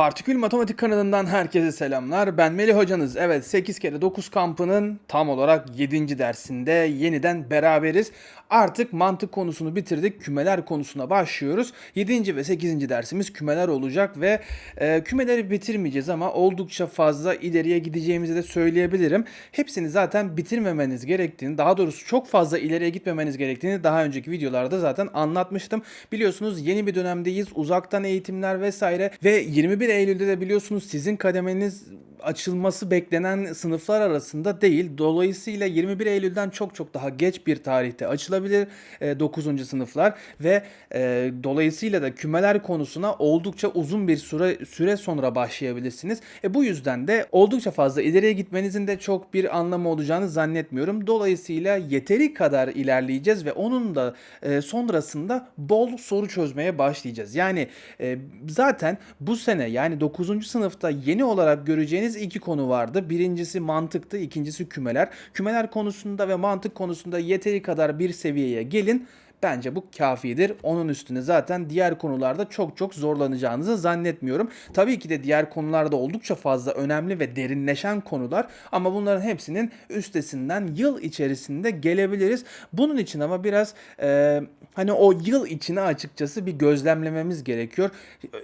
Partikül Matematik kanalından herkese selamlar. Ben Melih hocanız. Evet 8 kere 9 kampının tam olarak 7. dersinde yeniden beraberiz. Artık mantık konusunu bitirdik. Kümeler konusuna başlıyoruz. 7. ve 8. dersimiz kümeler olacak ve e, kümeleri bitirmeyeceğiz ama oldukça fazla ileriye gideceğimizi de söyleyebilirim. Hepsini zaten bitirmemeniz gerektiğini, daha doğrusu çok fazla ileriye gitmemeniz gerektiğini daha önceki videolarda zaten anlatmıştım. Biliyorsunuz yeni bir dönemdeyiz. Uzaktan eğitimler vesaire ve 21 Eylül'de de biliyorsunuz sizin kademeniz açılması beklenen sınıflar arasında değil. Dolayısıyla 21 Eylül'den çok çok daha geç bir tarihte açılabilir 9. sınıflar ve e, dolayısıyla da kümeler konusuna oldukça uzun bir süre süre sonra başlayabilirsiniz. E, bu yüzden de oldukça fazla ileriye gitmenizin de çok bir anlamı olacağını zannetmiyorum. Dolayısıyla yeteri kadar ilerleyeceğiz ve onun da e, sonrasında bol soru çözmeye başlayacağız. Yani e, zaten bu sene yani 9. sınıfta yeni olarak göreceğiniz iki konu vardı. Birincisi mantıktı, ikincisi kümeler. Kümeler konusunda ve mantık konusunda yeteri kadar bir seviyeye gelin. Bence bu kafidir. Onun üstüne zaten diğer konularda çok çok zorlanacağınızı zannetmiyorum. Tabii ki de diğer konularda oldukça fazla önemli ve derinleşen konular ama bunların hepsinin üstesinden yıl içerisinde gelebiliriz. Bunun için ama biraz e, hani o yıl içine açıkçası bir gözlemlememiz gerekiyor.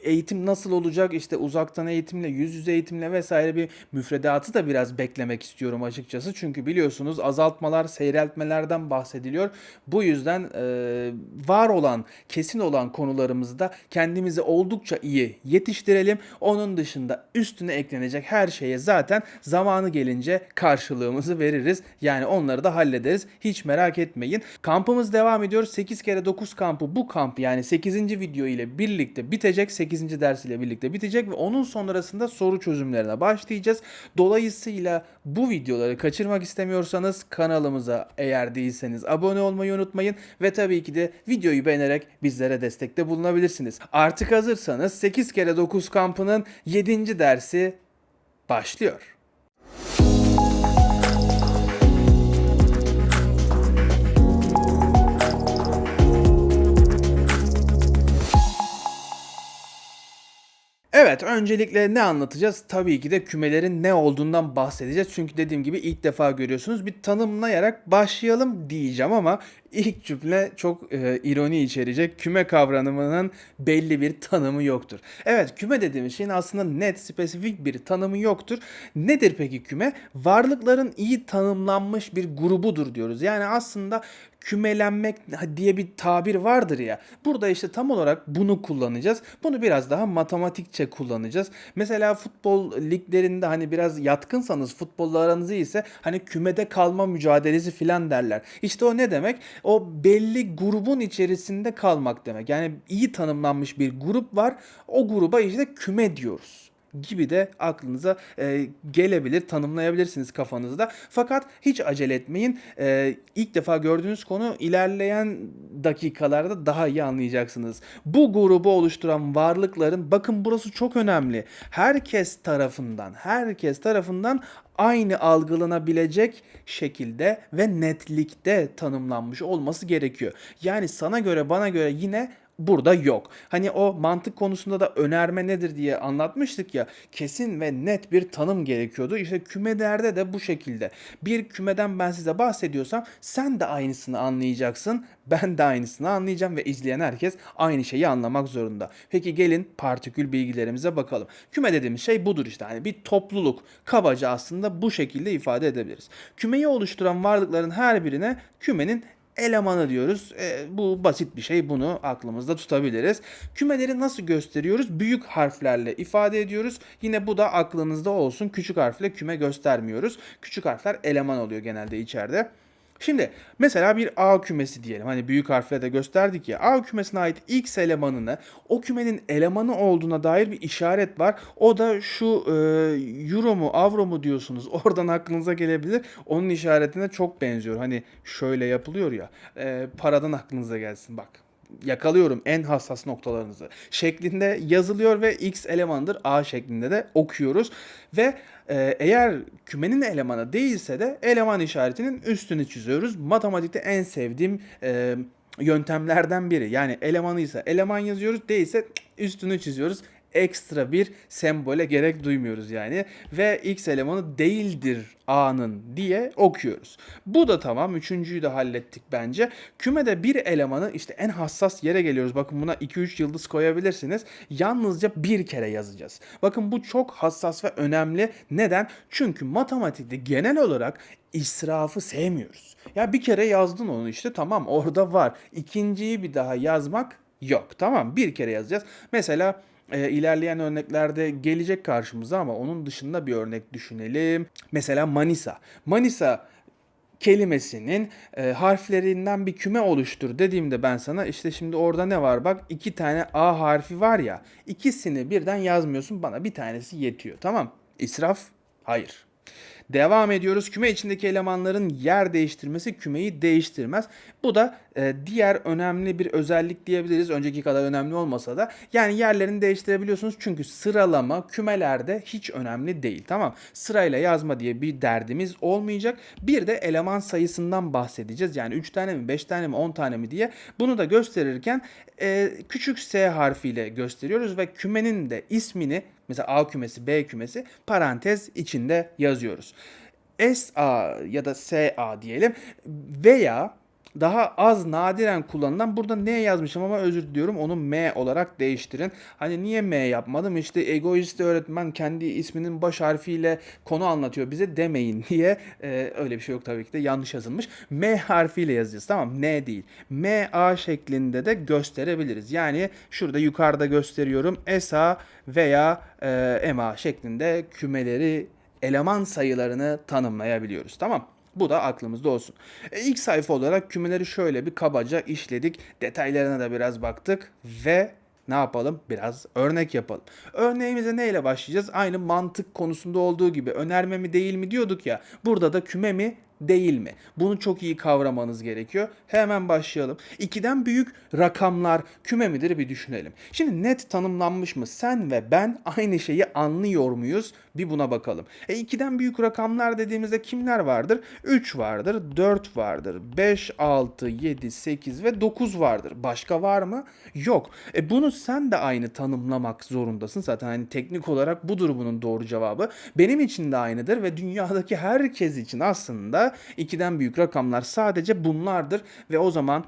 Eğitim nasıl olacak? İşte uzaktan eğitimle, yüz yüze eğitimle vesaire bir müfredatı da biraz beklemek istiyorum açıkçası. Çünkü biliyorsunuz azaltmalar, seyreltmelerden bahsediliyor. Bu yüzden e, var olan, kesin olan konularımızda kendimizi oldukça iyi yetiştirelim. Onun dışında üstüne eklenecek her şeye zaten zamanı gelince karşılığımızı veririz. Yani onları da hallederiz. Hiç merak etmeyin. Kampımız devam ediyor. 8 kere 9 kampı bu kamp yani 8. video ile birlikte bitecek. 8. ders ile birlikte bitecek ve onun sonrasında soru çözümlerine başlayacağız. Dolayısıyla bu videoları kaçırmak istemiyorsanız kanalımıza eğer değilseniz abone olmayı unutmayın ve tabii ki de videoyu beğenerek bizlere destekte bulunabilirsiniz. Artık hazırsanız 8 kere 9 kampının 7. dersi başlıyor. Evet, öncelikle ne anlatacağız? Tabii ki de kümelerin ne olduğundan bahsedeceğiz. Çünkü dediğim gibi ilk defa görüyorsunuz. Bir tanımlayarak başlayalım diyeceğim ama ilk cümle çok e, ironi içerecek. Küme kavramının belli bir tanımı yoktur. Evet, küme dediğimiz şeyin aslında net, spesifik bir tanımı yoktur. Nedir peki küme? Varlıkların iyi tanımlanmış bir grubudur diyoruz. Yani aslında kümelenmek diye bir tabir vardır ya. Burada işte tam olarak bunu kullanacağız. Bunu biraz daha matematikçe kullanacağız. Mesela futbol liglerinde hani biraz yatkınsanız futbolla aranız ise hani kümede kalma mücadelesi filan derler. İşte o ne demek? O belli grubun içerisinde kalmak demek. Yani iyi tanımlanmış bir grup var. O gruba işte küme diyoruz gibi de aklınıza e, gelebilir, tanımlayabilirsiniz kafanızda. Fakat hiç acele etmeyin. E, ilk defa gördüğünüz konu ilerleyen dakikalarda daha iyi anlayacaksınız. Bu grubu oluşturan varlıkların, bakın burası çok önemli. Herkes tarafından, herkes tarafından aynı algılanabilecek şekilde ve netlikte tanımlanmış olması gerekiyor. Yani sana göre, bana göre yine burada yok. Hani o mantık konusunda da önerme nedir diye anlatmıştık ya. Kesin ve net bir tanım gerekiyordu. İşte kümelerde de bu şekilde. Bir kümeden ben size bahsediyorsam sen de aynısını anlayacaksın. Ben de aynısını anlayacağım ve izleyen herkes aynı şeyi anlamak zorunda. Peki gelin partikül bilgilerimize bakalım. Küme dediğimiz şey budur işte. Hani bir topluluk. Kabaca aslında bu şekilde ifade edebiliriz. Kümeyi oluşturan varlıkların her birine kümenin elemanı diyoruz. E, bu basit bir şey. Bunu aklımızda tutabiliriz. Kümeleri nasıl gösteriyoruz? Büyük harflerle ifade ediyoruz. Yine bu da aklınızda olsun. Küçük harfle küme göstermiyoruz. Küçük harfler eleman oluyor genelde içeride. Şimdi mesela bir A kümesi diyelim. Hani büyük harfle de gösterdik ya. A kümesine ait X elemanını o kümenin elemanı olduğuna dair bir işaret var. O da şu e, euro mu avro mu diyorsunuz. Oradan aklınıza gelebilir. Onun işaretine çok benziyor. Hani şöyle yapılıyor ya. E, paradan aklınıza gelsin bak yakalıyorum en hassas noktalarınızı şeklinde yazılıyor ve x elemandır a şeklinde de okuyoruz ve e, eğer kümenin elemanı değilse de eleman işaretinin üstünü çiziyoruz. Matematikte en sevdiğim e, yöntemlerden biri. Yani elemanıysa eleman yazıyoruz, değilse üstünü çiziyoruz ekstra bir sembole gerek duymuyoruz yani. Ve x elemanı değildir A'nın diye okuyoruz. Bu da tamam. Üçüncüyü de hallettik bence. Kümede bir elemanı işte en hassas yere geliyoruz. Bakın buna 2-3 yıldız koyabilirsiniz. Yalnızca bir kere yazacağız. Bakın bu çok hassas ve önemli. Neden? Çünkü matematikte genel olarak israfı sevmiyoruz. Ya bir kere yazdın onu işte tamam orada var. İkinciyi bir daha yazmak yok. Tamam bir kere yazacağız. Mesela e, ilerleyen örneklerde gelecek karşımıza ama onun dışında bir örnek düşünelim. Mesela Manisa. Manisa kelimesinin e, harflerinden bir küme oluştur dediğimde ben sana işte şimdi orada ne var bak iki tane A harfi var ya ikisini birden yazmıyorsun bana bir tanesi yetiyor tamam İsraf? Hayır. Devam ediyoruz. Küme içindeki elemanların yer değiştirmesi kümeyi değiştirmez. Bu da e, diğer önemli bir özellik diyebiliriz. Önceki kadar önemli olmasa da. Yani yerlerini değiştirebiliyorsunuz. Çünkü sıralama kümelerde hiç önemli değil. Tamam. Sırayla yazma diye bir derdimiz olmayacak. Bir de eleman sayısından bahsedeceğiz. Yani 3 tane mi, 5 tane mi, 10 tane mi diye. Bunu da gösterirken e, küçük s harfiyle gösteriyoruz ve kümenin de ismini mesela A kümesi, B kümesi parantez içinde yazıyoruz. SA ya da SA diyelim veya daha az nadiren kullanılan burada ne yazmışım ama özür diliyorum onu M olarak değiştirin. Hani niye M yapmadım işte egoist öğretmen kendi isminin baş harfiyle konu anlatıyor bize demeyin diye e, öyle bir şey yok tabii ki de yanlış yazılmış. M harfiyle yazacağız tamam N değil. M A şeklinde de gösterebiliriz. Yani şurada yukarıda gösteriyorum SA veya e, MA şeklinde kümeleri eleman sayılarını tanımlayabiliyoruz. Tamam. Bu da aklımızda olsun. E, ilk sayfa olarak kümeleri şöyle bir kabaca işledik. Detaylarına da biraz baktık ve ne yapalım? Biraz örnek yapalım. Örneğimize neyle başlayacağız? Aynı mantık konusunda olduğu gibi önerme mi değil mi diyorduk ya. Burada da küme mi değil mi? Bunu çok iyi kavramanız gerekiyor. Hemen başlayalım. İkiden büyük rakamlar küme midir bir düşünelim. Şimdi net tanımlanmış mı? Sen ve ben aynı şeyi anlıyor muyuz? Bir buna bakalım. E ikiden büyük rakamlar dediğimizde kimler vardır? 3 vardır, 4 vardır, 5, 6, 7, 8 ve 9 vardır. Başka var mı? Yok. E bunu sen de aynı tanımlamak zorundasın. Zaten hani teknik olarak budur bunun doğru cevabı. Benim için de aynıdır ve dünyadaki herkes için aslında ikiden büyük rakamlar sadece bunlardır ve o zaman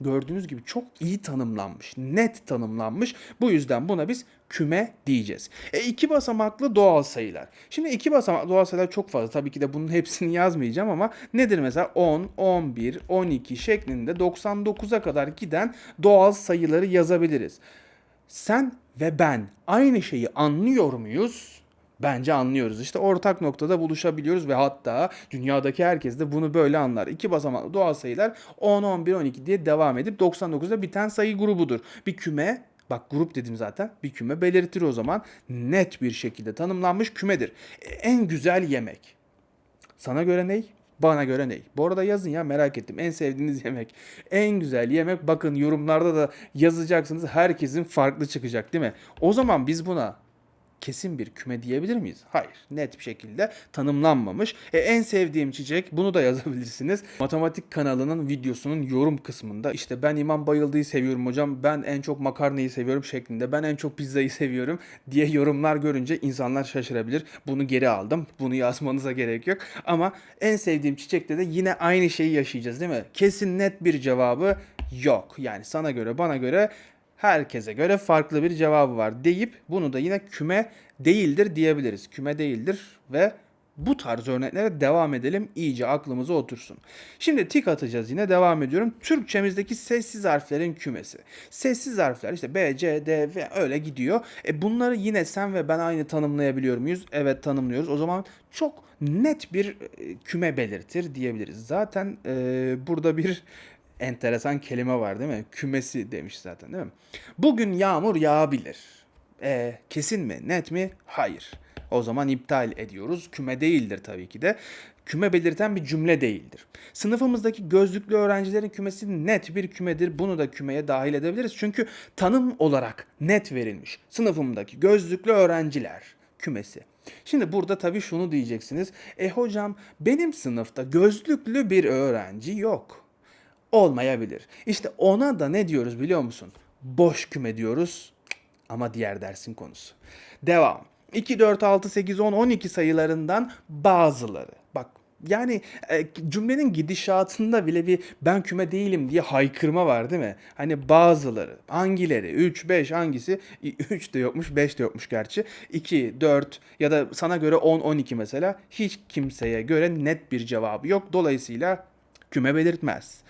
gördüğünüz gibi çok iyi tanımlanmış, net tanımlanmış. Bu yüzden buna biz küme diyeceğiz. E iki basamaklı doğal sayılar. Şimdi iki basamaklı doğal sayılar çok fazla. Tabii ki de bunun hepsini yazmayacağım ama nedir mesela 10, 11, 12 şeklinde 99'a kadar giden doğal sayıları yazabiliriz. Sen ve ben aynı şeyi anlıyor muyuz? Bence anlıyoruz. İşte ortak noktada buluşabiliyoruz ve hatta dünyadaki herkes de bunu böyle anlar. İki basamaklı doğal sayılar 10, 11, 12 diye devam edip 99'da biten sayı grubudur. Bir küme Bak grup dedim zaten. Bir küme belirtir o zaman. Net bir şekilde tanımlanmış kümedir. En güzel yemek. Sana göre ney? Bana göre ney? Bu arada yazın ya merak ettim. En sevdiğiniz yemek. En güzel yemek bakın yorumlarda da yazacaksınız. Herkesin farklı çıkacak değil mi? O zaman biz buna kesin bir küme diyebilir miyiz? Hayır. Net bir şekilde tanımlanmamış. E, en sevdiğim çiçek bunu da yazabilirsiniz. Matematik kanalının videosunun yorum kısmında işte ben İmam Bayıldı'yı seviyorum hocam. Ben en çok makarnayı seviyorum şeklinde. Ben en çok pizzayı seviyorum diye yorumlar görünce insanlar şaşırabilir. Bunu geri aldım. Bunu yazmanıza gerek yok. Ama en sevdiğim çiçekte de yine aynı şeyi yaşayacağız değil mi? Kesin net bir cevabı yok. Yani sana göre bana göre herkese göre farklı bir cevabı var deyip bunu da yine küme değildir diyebiliriz. Küme değildir ve bu tarz örneklere devam edelim iyice aklımıza otursun. Şimdi tik atacağız yine devam ediyorum. Türkçemizdeki sessiz harflerin kümesi. Sessiz harfler işte B, C, D ve öyle gidiyor. E bunları yine sen ve ben aynı tanımlayabiliyor muyuz? Evet tanımlıyoruz. O zaman çok net bir e, küme belirtir diyebiliriz. Zaten e, burada bir enteresan kelime var değil mi? Kümesi demiş zaten değil mi? Bugün yağmur yağabilir. E, kesin mi? Net mi? Hayır. O zaman iptal ediyoruz. Küme değildir tabii ki de. Küme belirten bir cümle değildir. Sınıfımızdaki gözlüklü öğrencilerin kümesi net bir kümedir. Bunu da kümeye dahil edebiliriz. Çünkü tanım olarak net verilmiş. Sınıfımdaki gözlüklü öğrenciler kümesi. Şimdi burada tabii şunu diyeceksiniz. E hocam benim sınıfta gözlüklü bir öğrenci yok olmayabilir. İşte ona da ne diyoruz biliyor musun? Boş küme diyoruz. ama diğer dersin konusu. Devam. 2, 4, 6, 8, 10, 12 sayılarından bazıları. Bak yani e, cümlenin gidişatında bile bir ben küme değilim diye haykırma var değil mi? Hani bazıları, hangileri, 3, 5 hangisi? 3 de yokmuş, 5 de yokmuş gerçi. 2, 4 ya da sana göre 10, 12 mesela hiç kimseye göre net bir cevabı yok. Dolayısıyla küme belirtmez.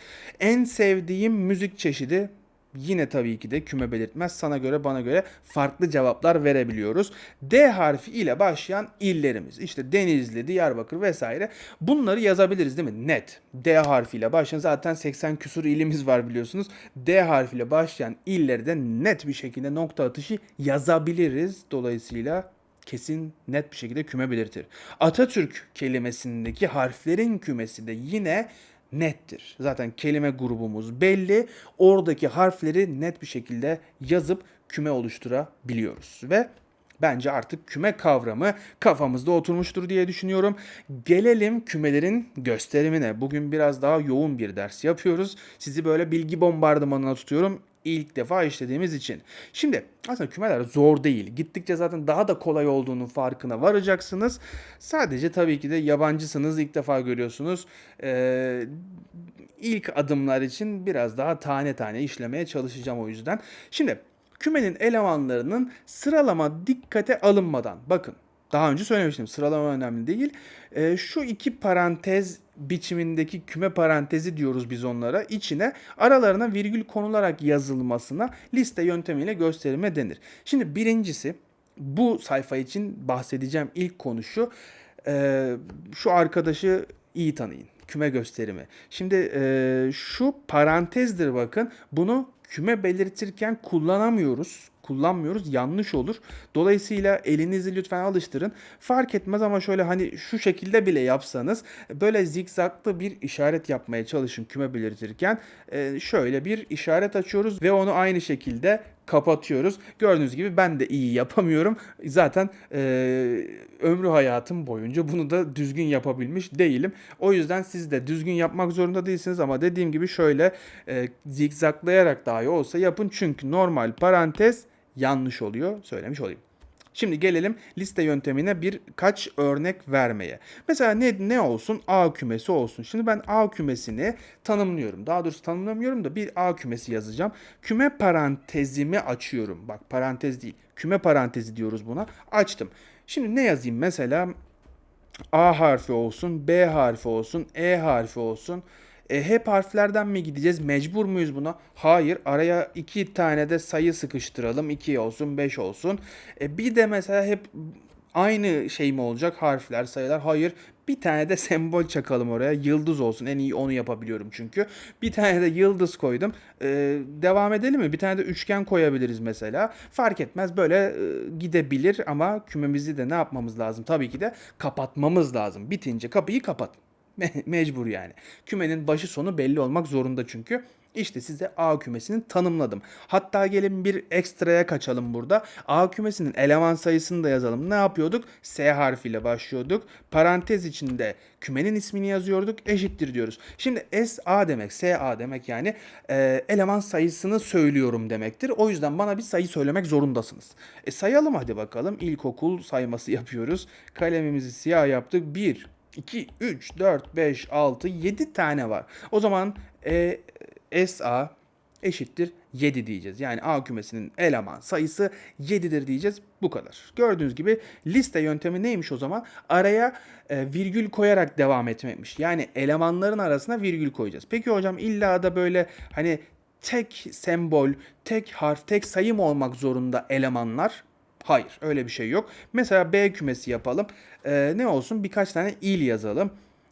En sevdiğim müzik çeşidi yine tabii ki de küme belirtmez. Sana göre bana göre farklı cevaplar verebiliyoruz. D harfi ile başlayan illerimiz. İşte Denizli, Diyarbakır vesaire. Bunları yazabiliriz değil mi? Net. D harfiyle başlayan zaten 80 küsur ilimiz var biliyorsunuz. D harfiyle başlayan illeri de net bir şekilde nokta atışı yazabiliriz. Dolayısıyla kesin net bir şekilde küme belirtir. Atatürk kelimesindeki harflerin kümesi de yine nettir. Zaten kelime grubumuz belli. Oradaki harfleri net bir şekilde yazıp küme oluşturabiliyoruz. Ve bence artık küme kavramı kafamızda oturmuştur diye düşünüyorum. Gelelim kümelerin gösterimine. Bugün biraz daha yoğun bir ders yapıyoruz. Sizi böyle bilgi bombardımanına tutuyorum ilk defa işlediğimiz için. Şimdi aslında kümeler zor değil. Gittikçe zaten daha da kolay olduğunun farkına varacaksınız. Sadece tabii ki de yabancısınız ilk defa görüyorsunuz. Ee, ilk adımlar için biraz daha tane tane işlemeye çalışacağım o yüzden. Şimdi kümenin elemanlarının sıralama dikkate alınmadan bakın daha önce söylemiştim sıralama önemli değil. E, şu iki parantez biçimindeki küme parantezi diyoruz biz onlara. İçine aralarına virgül konularak yazılmasına liste yöntemiyle gösterime denir. Şimdi birincisi bu sayfa için bahsedeceğim ilk konu şu. E, şu arkadaşı iyi tanıyın. Küme gösterimi. Şimdi e, şu parantezdir bakın. Bunu küme belirtirken kullanamıyoruz kullanmıyoruz. Yanlış olur. Dolayısıyla elinizi lütfen alıştırın. Fark etmez ama şöyle hani şu şekilde bile yapsanız böyle zikzaklı bir işaret yapmaya çalışın küme belirtirken. Ee, şöyle bir işaret açıyoruz ve onu aynı şekilde kapatıyoruz. Gördüğünüz gibi ben de iyi yapamıyorum. Zaten e, ömrü hayatım boyunca bunu da düzgün yapabilmiş değilim. O yüzden siz de düzgün yapmak zorunda değilsiniz ama dediğim gibi şöyle e, zikzaklayarak dahi olsa yapın. Çünkü normal parantez yanlış oluyor. Söylemiş olayım. Şimdi gelelim liste yöntemine birkaç örnek vermeye. Mesela ne, ne olsun? A kümesi olsun. Şimdi ben A kümesini tanımlıyorum. Daha doğrusu tanımlamıyorum da bir A kümesi yazacağım. Küme parantezimi açıyorum. Bak parantez değil. Küme parantezi diyoruz buna. Açtım. Şimdi ne yazayım? Mesela A harfi olsun, B harfi olsun, E harfi olsun. E, hep harflerden mi gideceğiz? Mecbur muyuz buna? Hayır. Araya iki tane de sayı sıkıştıralım. 2 olsun, 5 olsun. E, bir de mesela hep aynı şey mi olacak? Harfler, sayılar. Hayır. Bir tane de sembol çakalım oraya. Yıldız olsun. En iyi onu yapabiliyorum çünkü. Bir tane de yıldız koydum. Ee, devam edelim mi? Bir tane de üçgen koyabiliriz mesela. Fark etmez böyle e, gidebilir ama kümemizi de ne yapmamız lazım? Tabii ki de kapatmamız lazım. Bitince kapıyı kapat. Mecbur yani. Kümenin başı sonu belli olmak zorunda çünkü. İşte size A kümesini tanımladım. Hatta gelin bir ekstraya kaçalım burada. A kümesinin eleman sayısını da yazalım. Ne yapıyorduk? S harfiyle başlıyorduk. Parantez içinde kümenin ismini yazıyorduk. Eşittir diyoruz. Şimdi S A demek, S A demek yani e, eleman sayısını söylüyorum demektir. O yüzden bana bir sayı söylemek zorundasınız. E sayalım hadi bakalım. İlkokul sayması yapıyoruz. Kalemimizi siyah yaptık. 1, 2, 3, 4, 5, 6, 7 tane var. O zaman e, SA eşittir 7 diyeceğiz. Yani A kümesinin eleman sayısı 7'dir diyeceğiz. Bu kadar. Gördüğünüz gibi liste yöntemi neymiş o zaman? Araya e, virgül koyarak devam etmekmiş. Yani elemanların arasına virgül koyacağız. Peki hocam illa da böyle hani tek sembol, tek harf, tek sayı mı olmak zorunda elemanlar? Hayır öyle bir şey yok. Mesela B kümesi yapalım. Ee, ne olsun birkaç tane il yazalım.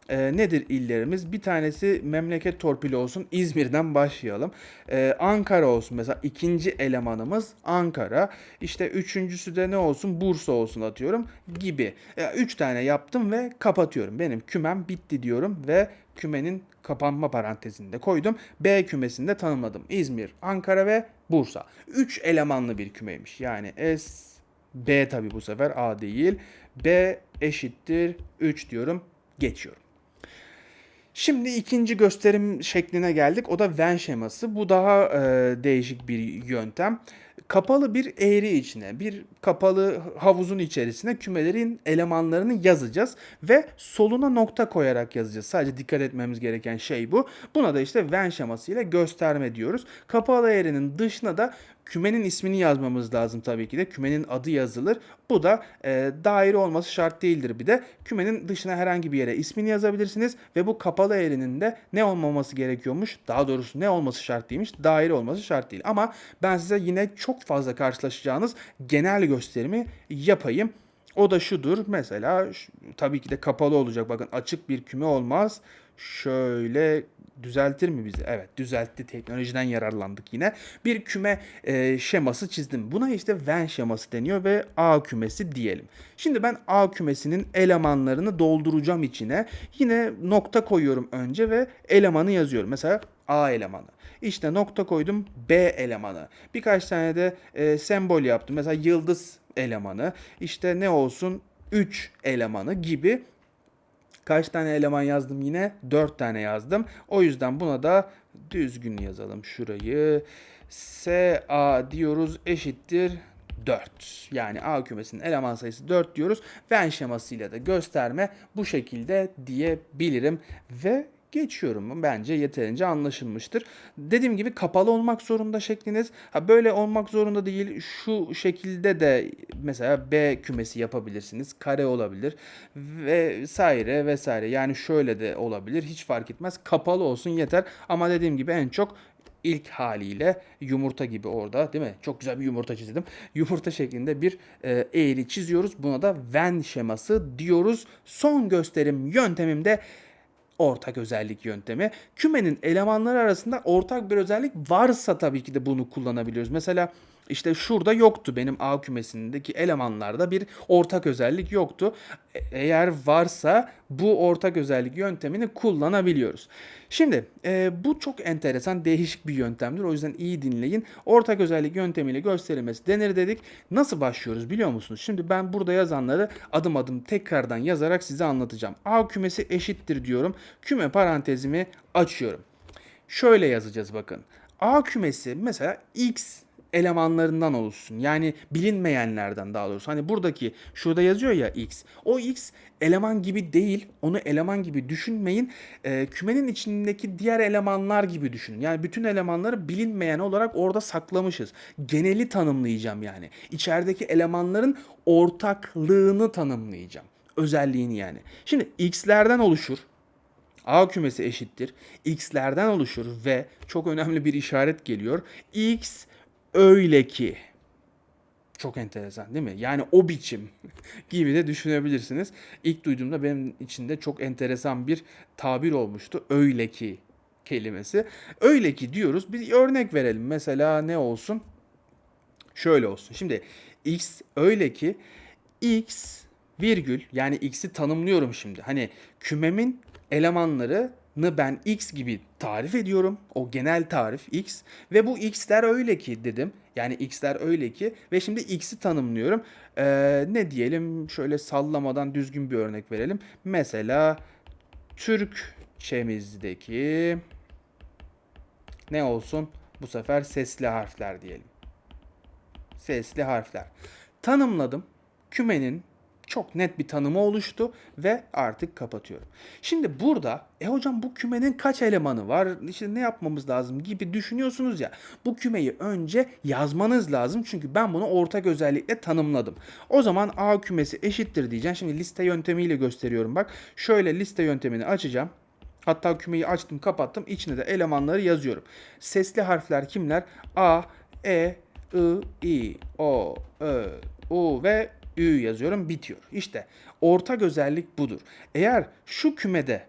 Ee, nedir illerimiz? Bir tanesi memleket torpili olsun. İzmir'den başlayalım. Ee, Ankara olsun mesela ikinci elemanımız Ankara. İşte üçüncüsü de ne olsun? Bursa olsun atıyorum gibi. Ee, üç tane yaptım ve kapatıyorum. Benim kümem bitti diyorum ve kümenin kapanma parantezinde koydum. B kümesini de tanımladım. İzmir, Ankara ve Bursa. Üç elemanlı bir kümeymiş. Yani S B tabi bu sefer A değil. B eşittir 3 diyorum. Geçiyorum. Şimdi ikinci gösterim şekline geldik. O da Venn şeması. Bu daha e, değişik bir yöntem. kapalı bir eğri içine, bir kapalı havuzun içerisine kümelerin elemanlarını yazacağız ve soluna nokta koyarak yazacağız. Sadece dikkat etmemiz gereken şey bu. Buna da işte Venn şeması ile gösterme diyoruz. Kapalı eğrinin dışına da kümenin ismini yazmamız lazım tabii ki de. Kümenin adı yazılır. Bu da e, daire olması şart değildir bir de. Kümenin dışına herhangi bir yere ismini yazabilirsiniz ve bu kapalı eğrinin de ne olmaması gerekiyormuş? Daha doğrusu ne olması şart değilmiş? Daire olması şart değil. Ama ben size yine çok fazla karşılaşacağınız genel gösterimi yapayım. O da şudur. Mesela tabii ki de kapalı olacak. Bakın açık bir küme olmaz. Şöyle düzeltir mi bizi? Evet düzeltti. Teknolojiden yararlandık yine. Bir küme e, şeması çizdim. Buna işte Venn şeması deniyor ve A kümesi diyelim. Şimdi ben A kümesinin elemanlarını dolduracağım içine. Yine nokta koyuyorum önce ve elemanı yazıyorum. Mesela A elemanı. İşte nokta koydum B elemanı. Birkaç tane de e, sembol yaptım. Mesela yıldız elemanı. İşte ne olsun 3 elemanı gibi Kaç tane eleman yazdım yine? 4 tane yazdım. O yüzden buna da düzgün yazalım şurayı. SA diyoruz eşittir 4. Yani A kümesinin eleman sayısı 4 diyoruz. Venn şemasıyla da gösterme bu şekilde diyebilirim. Ve geçiyorum. Bence yeterince anlaşılmıştır. Dediğim gibi kapalı olmak zorunda şekliniz. Ha böyle olmak zorunda değil. Şu şekilde de mesela B kümesi yapabilirsiniz. Kare olabilir vesaire vesaire. Yani şöyle de olabilir. Hiç fark etmez. Kapalı olsun yeter. Ama dediğim gibi en çok ilk haliyle yumurta gibi orada değil mi? Çok güzel bir yumurta çizdim. Yumurta şeklinde bir e, eğri çiziyoruz. Buna da Venn şeması diyoruz. Son gösterim yöntemim de ortak özellik yöntemi. Kümenin elemanları arasında ortak bir özellik varsa tabii ki de bunu kullanabiliyoruz. Mesela işte şurada yoktu benim A kümesindeki elemanlarda bir ortak özellik yoktu. E- Eğer varsa bu ortak özellik yöntemini kullanabiliyoruz. Şimdi e, bu çok enteresan, değişik bir yöntemdir. O yüzden iyi dinleyin. Ortak özellik yöntemiyle gösterilmesi denir dedik. Nasıl başlıyoruz biliyor musunuz? Şimdi ben burada yazanları adım adım tekrardan yazarak size anlatacağım. A kümesi eşittir diyorum. Küme parantezimi açıyorum. Şöyle yazacağız bakın. A kümesi mesela x elemanlarından oluşsun. Yani bilinmeyenlerden daha doğrusu. Hani buradaki şurada yazıyor ya x. O x eleman gibi değil. Onu eleman gibi düşünmeyin. Ee, kümenin içindeki diğer elemanlar gibi düşünün. Yani bütün elemanları bilinmeyen olarak orada saklamışız. Geneli tanımlayacağım yani. İçerideki elemanların ortaklığını tanımlayacağım. Özelliğini yani. Şimdi x'lerden oluşur. A kümesi eşittir. X'lerden oluşur ve çok önemli bir işaret geliyor. X öyle ki. Çok enteresan değil mi? Yani o biçim gibi de düşünebilirsiniz. İlk duyduğumda benim için de çok enteresan bir tabir olmuştu. Öyle ki kelimesi. Öyle ki diyoruz. Bir örnek verelim. Mesela ne olsun? Şöyle olsun. Şimdi x öyle ki x virgül yani x'i tanımlıyorum şimdi. Hani kümemin elemanlarını ben x gibi tarif ediyorum. O genel tarif x ve bu x'ler öyle ki dedim. Yani x'ler öyle ki ve şimdi x'i tanımlıyorum. Ee, ne diyelim şöyle sallamadan düzgün bir örnek verelim. Mesela Türkçemizdeki ne olsun? Bu sefer sesli harfler diyelim sesli harfler. Tanımladım. Kümenin çok net bir tanımı oluştu ve artık kapatıyorum. Şimdi burada e hocam bu kümenin kaç elemanı var? İşte ne yapmamız lazım gibi düşünüyorsunuz ya. Bu kümeyi önce yazmanız lazım. Çünkü ben bunu ortak özellikle tanımladım. O zaman A kümesi eşittir diyeceğim. Şimdi liste yöntemiyle gösteriyorum bak. Şöyle liste yöntemini açacağım. Hatta kümeyi açtım kapattım. İçine de elemanları yazıyorum. Sesli harfler kimler? A, E, I, I, O, Ö, U ve Ü yazıyorum bitiyor. İşte ortak özellik budur. Eğer şu kümede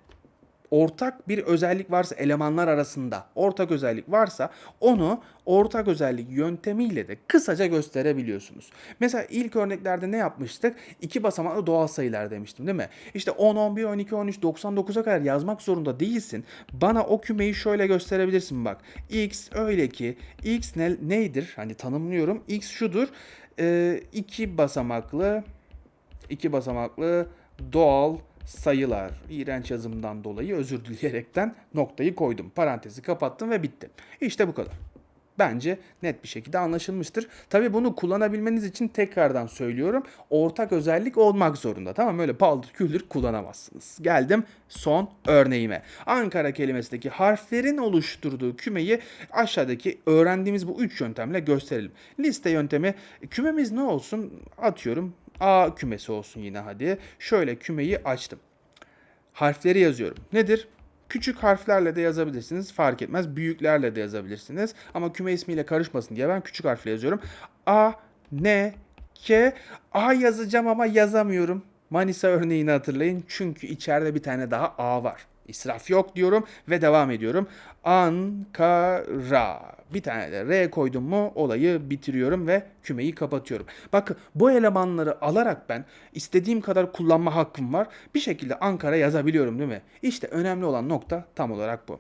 ortak bir özellik varsa elemanlar arasında ortak özellik varsa onu ortak özellik yöntemiyle de kısaca gösterebiliyorsunuz. Mesela ilk örneklerde ne yapmıştık? İki basamaklı doğal sayılar demiştim değil mi? İşte 10, 11, 12, 13, 99'a kadar yazmak zorunda değilsin. Bana o kümeyi şöyle gösterebilirsin bak. X öyle ki X ne, neydir? Hani tanımlıyorum. X şudur. Ee, iki basamaklı iki basamaklı doğal sayılar. İğrenç yazımdan dolayı özür dileyerekten noktayı koydum. Parantezi kapattım ve bitti. İşte bu kadar. Bence net bir şekilde anlaşılmıştır. Tabii bunu kullanabilmeniz için tekrardan söylüyorum. Ortak özellik olmak zorunda. Tamam öyle paldır küldür kullanamazsınız. Geldim son örneğime. Ankara kelimesindeki harflerin oluşturduğu kümeyi aşağıdaki öğrendiğimiz bu üç yöntemle gösterelim. Liste yöntemi kümemiz ne olsun? Atıyorum A kümesi olsun yine hadi. Şöyle kümeyi açtım. Harfleri yazıyorum. Nedir? Küçük harflerle de yazabilirsiniz. Fark etmez. Büyüklerle de yazabilirsiniz. Ama küme ismiyle karışmasın diye ben küçük harfle yazıyorum. A, N, K. A yazacağım ama yazamıyorum. Manisa örneğini hatırlayın. Çünkü içeride bir tane daha A var. İsraf yok diyorum ve devam ediyorum. Ankara. Bir tane de R koydum mu olayı bitiriyorum ve kümeyi kapatıyorum. Bakın bu elemanları alarak ben istediğim kadar kullanma hakkım var. Bir şekilde Ankara yazabiliyorum değil mi? İşte önemli olan nokta tam olarak bu.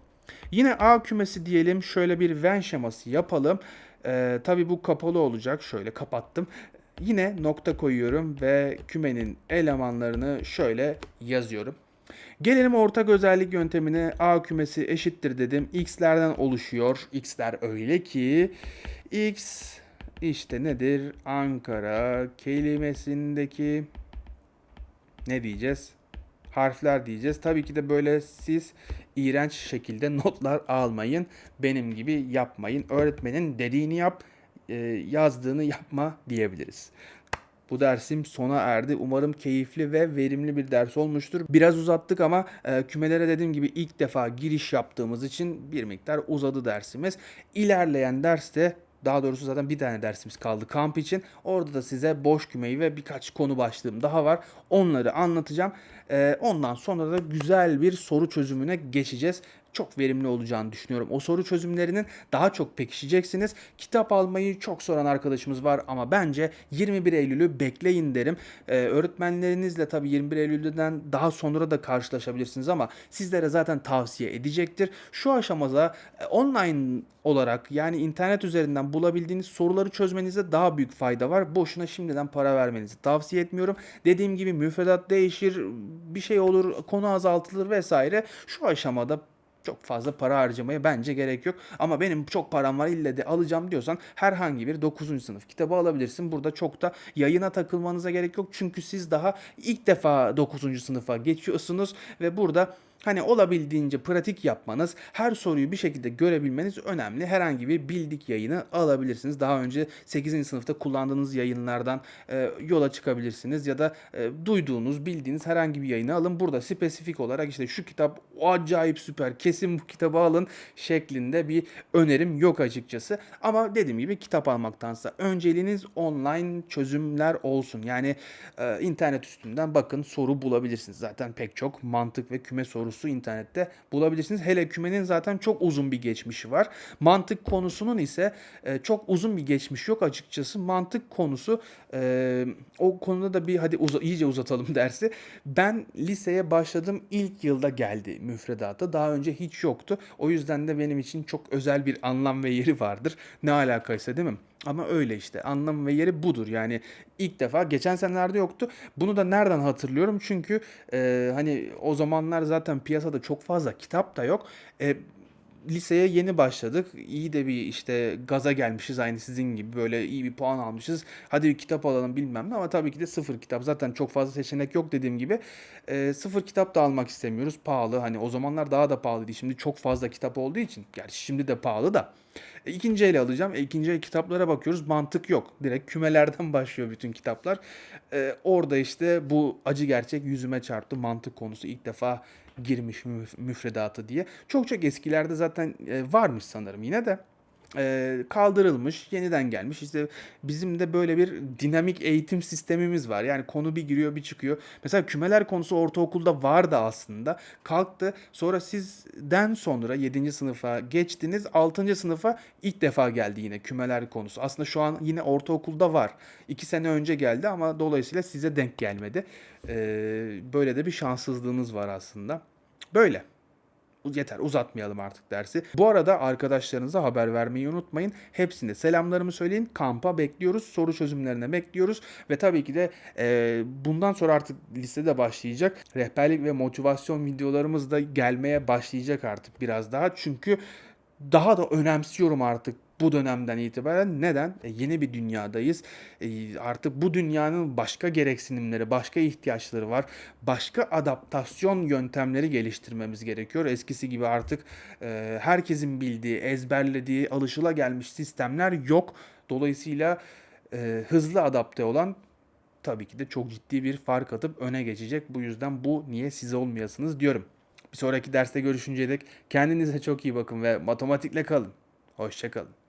Yine A kümesi diyelim. Şöyle bir Venn şeması yapalım. Ee, tabii bu kapalı olacak. Şöyle kapattım. Yine nokta koyuyorum ve kümenin elemanlarını şöyle yazıyorum. Gelelim ortak özellik yöntemine. A kümesi eşittir dedim. X'lerden oluşuyor. X'ler öyle ki X işte nedir? Ankara kelimesindeki ne diyeceğiz? Harfler diyeceğiz. Tabii ki de böyle siz iğrenç şekilde notlar almayın. Benim gibi yapmayın. Öğretmenin dediğini yap, e, yazdığını yapma diyebiliriz. Bu dersim sona erdi. Umarım keyifli ve verimli bir ders olmuştur. Biraz uzattık ama e, kümelere dediğim gibi ilk defa giriş yaptığımız için bir miktar uzadı dersimiz. İlerleyen derste daha doğrusu zaten bir tane dersimiz kaldı kamp için. Orada da size boş kümeyi ve birkaç konu başlığım daha var. Onları anlatacağım. E, ondan sonra da güzel bir soru çözümüne geçeceğiz çok verimli olacağını düşünüyorum. O soru çözümlerinin daha çok pekişeceksiniz. Kitap almayı çok soran arkadaşımız var ama bence 21 Eylül'ü bekleyin derim. Ee, öğretmenlerinizle tabii 21 Eylül'den daha sonra da karşılaşabilirsiniz ama sizlere zaten tavsiye edecektir. Şu aşamada e, online olarak yani internet üzerinden bulabildiğiniz soruları çözmenizde daha büyük fayda var. Boşuna şimdiden para vermenizi tavsiye etmiyorum. Dediğim gibi müfredat değişir, bir şey olur, konu azaltılır vesaire. Şu aşamada çok fazla para harcamaya bence gerek yok. Ama benim çok param var ille de alacağım diyorsan herhangi bir 9. sınıf kitabı alabilirsin. Burada çok da yayına takılmanıza gerek yok. Çünkü siz daha ilk defa 9. sınıfa geçiyorsunuz ve burada Hani olabildiğince pratik yapmanız, her soruyu bir şekilde görebilmeniz önemli. Herhangi bir bildik yayını alabilirsiniz. Daha önce 8. sınıfta kullandığınız yayınlardan e, yola çıkabilirsiniz ya da e, duyduğunuz, bildiğiniz herhangi bir yayını alın. Burada spesifik olarak işte şu kitap acayip süper, kesin bu kitabı alın şeklinde bir önerim yok açıkçası. Ama dediğim gibi kitap almaktansa önceliğiniz online çözümler olsun. Yani e, internet üstünden bakın soru bulabilirsiniz. Zaten pek çok mantık ve küme sorusu internette bulabilirsiniz. Hele kümenin zaten çok uzun bir geçmişi var. Mantık konusunun ise e, çok uzun bir geçmiş yok açıkçası. Mantık konusu e, o konuda da bir hadi uza, iyice uzatalım dersi. Ben liseye başladım ilk yılda geldi müfredata. Daha önce hiç yoktu. O yüzden de benim için çok özel bir anlam ve yeri vardır. Ne alakaysa değil mi? Ama öyle işte anlam ve yeri budur. Yani ilk defa geçen senelerde yoktu. Bunu da nereden hatırlıyorum? Çünkü e, hani o zamanlar zaten piyasada çok fazla kitap da yok. E, liseye yeni başladık. İyi de bir işte gaza gelmişiz aynı sizin gibi böyle iyi bir puan almışız. Hadi bir kitap alalım bilmem ne ama tabii ki de sıfır kitap. Zaten çok fazla seçenek yok dediğim gibi. E, sıfır kitap da almak istemiyoruz. Pahalı. Hani o zamanlar daha da pahalıydı. Şimdi çok fazla kitap olduğu için. Gerçi şimdi de pahalı da. E, ikinci ele alacağım. E, ikinci el kitaplara bakıyoruz. Mantık yok. Direkt kümelerden başlıyor bütün kitaplar. E, orada işte bu acı gerçek yüzüme çarptı. Mantık konusu ilk defa girmiş müf- müfredatı diye. Çok çok eskilerde zaten e, varmış sanırım yine de e, kaldırılmış, yeniden gelmiş. İşte bizim de böyle bir dinamik eğitim sistemimiz var. Yani konu bir giriyor, bir çıkıyor. Mesela kümeler konusu ortaokulda vardı aslında. Kalktı. Sonra sizden sonra 7. sınıfa geçtiniz. 6. sınıfa ilk defa geldi yine kümeler konusu. Aslında şu an yine ortaokulda var. 2 sene önce geldi ama dolayısıyla size denk gelmedi. E, böyle de bir şanssızlığınız var aslında. Böyle. Yeter uzatmayalım artık dersi. Bu arada arkadaşlarınıza haber vermeyi unutmayın. Hepsine selamlarımı söyleyin. Kampa bekliyoruz. Soru çözümlerine bekliyoruz. Ve tabii ki de e, bundan sonra artık listede başlayacak. Rehberlik ve motivasyon videolarımız da gelmeye başlayacak artık biraz daha. Çünkü daha da önemsiyorum artık bu dönemden itibaren. Neden? E, yeni bir dünyadayız. E, artık bu dünyanın başka gereksinimleri, başka ihtiyaçları var. Başka adaptasyon yöntemleri geliştirmemiz gerekiyor. Eskisi gibi artık e, herkesin bildiği, ezberlediği, alışılagelmiş sistemler yok. Dolayısıyla e, hızlı adapte olan tabii ki de çok ciddi bir fark atıp öne geçecek. Bu yüzden bu niye siz olmayasınız diyorum. Bir sonraki derste görüşünceye dek kendinize çok iyi bakın ve matematikle kalın. Hoşçakalın.